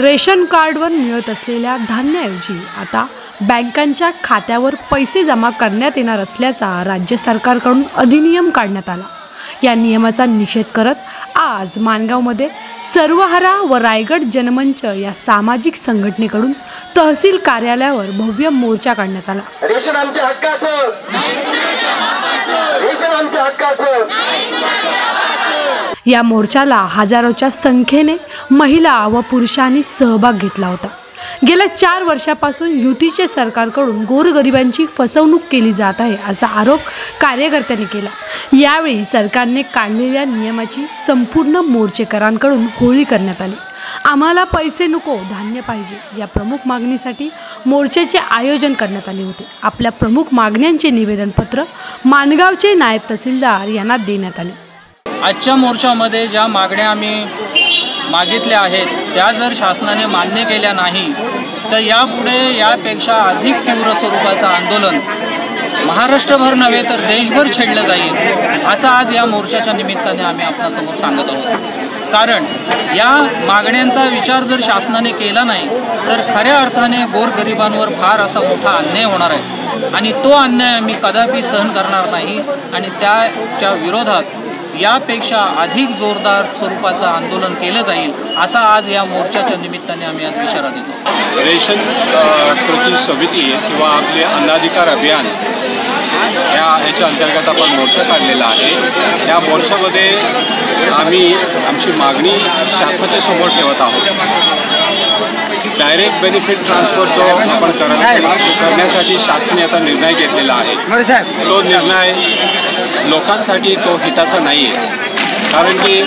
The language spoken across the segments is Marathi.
रेशन कार्डवर मिळत असलेल्या धान्याऐवजी आता बँकांच्या खात्यावर पैसे जमा करण्यात येणार असल्याचा राज्य सरकारकडून अधिनियम काढण्यात आला. या नियमाचा निषेध करत आज माणगावमध्ये सर्वहारा व रायगड जनमंच या सामाजिक संघटनेकडून तहसील कार्यालयावर भव्य मोर्चा काढण्यात आला. रेशन आमच्या हक्काचं. रेशन आमच्या हक्काचं. या मोर्चाला हजारोच्या संख्येने महिला व पुरुषांनी सहभाग घेतला होता. गेल्या चार वर्षापासून युतीचे सरकारकडून गोरगरिबांची फसवणूक केली जात आहे असा आरोप कार्यकर्त्यांनी केला. यावेळी सरकारने काढलेल्या नियमाची संपूर्ण मोर्चेकरांकडून होळी करण्यात आली. आम्हाला पैसे नको धान्य पाहिजे या प्रमुख मागणीसाठी मोर्चाचे आयोजन करण्यात आले होते. आपल्या प्रमुख मागण्यांचे निवेदनपत्र माणगावचे नायब तहसीलदार यांना देण्यात आले. आजच्या मोर्चामध्ये ज्या मागण्या आम्ही मागितल्या आहेत त्या जर शासनाने मान्य केल्या नाही तर यापुढे यापेक्षा अधिक तीव्र स्वरूपाचं आंदोलन महाराष्ट्रभर नव्हे तर देशभर छेडलं जाईल असं आज या मोर्चाच्या निमित्ताने आम्ही आपणासमोर सांगत आहोत. कारण या मागण्यांचा विचार जर शासनाने केला नाही तर खऱ्या अर्थाने गोरगरिबांवर फार असा मोठा अन्याय होणार आहे. आणि तो अन्याय आम्ही कदापि सहन करणार नाही आणि त्याच्या विरोधात यापेक्षा अधिक जोरदार स्वरूपाचं आंदोलन केलं जाईल असा आज या मोर्चाच्या निमित्ताने आम्ही आज इशारा देतो. रेशन कृती समिती किंवा आपले अन्नाधिकार अभियान या याच्या अंतर्गत आपण मोर्चा काढलेला आहे. या मोर्चामध्ये आम्ही आमची मागणी शासनाच्या समोर ठेवत आहोत. डायरेक्ट बेनिफिट ट्रान्सफर जो आपण करत करण्यासाठी शासनाने आता निर्णय घेतलेला आहे. तो निर्णय लोकांसाठी तो हिताचा नाही आहे कारण की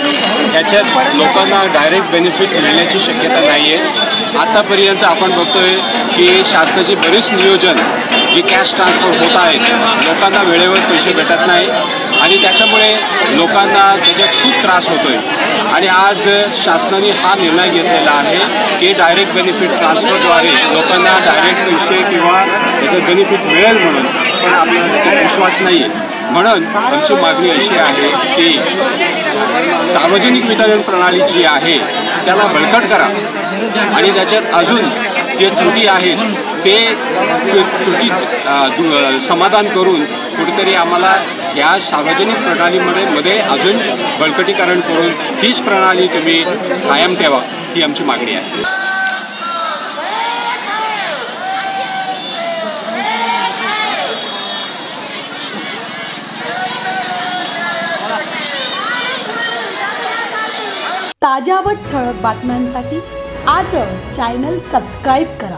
याच्यात लोकांना डायरेक्ट बेनिफिट मिळण्याची शक्यता नाही आहे आतापर्यंत आपण बघतोय की शासनाची बरीच नियोजन जी कॅश ट्रान्सफर होत आहेत लोकांना वेळेवर पैसे भेटत नाही. आणि त्याच्यामुळे लोकांना त्याच्यात खूप त्रास होतोय. आणि आज शासनाने हा निर्णय घेतलेला आहे की डायरेक्ट बेनिफिट ट्रान्सफरद्वारे लोकांना डायरेक्ट पैसे किंवा त्याचं बेनिफिट मिळेल म्हणून. पण आपल्याला त्याच्यात विश्वास नाही आहे म्हणून आमची मागणी अशी आहे की सार्वजनिक वितरण प्रणाली जी आहे त्याला बळकट करा. आणि त्याच्यात अजून जे त्रुटी आहेत ते त्रुटी समाधान करून कुठेतरी आम्हाला या सार्वजनिक प्रणालीमध्ये मध्ये अजून बळकटीकरण करून तीच प्रणाली तुम्ही कायम ठेवा ही आमची मागणी आहे. ताज्या व ठळक बातम्यांसाठी आज चॅनल सबस्क्राईब करा.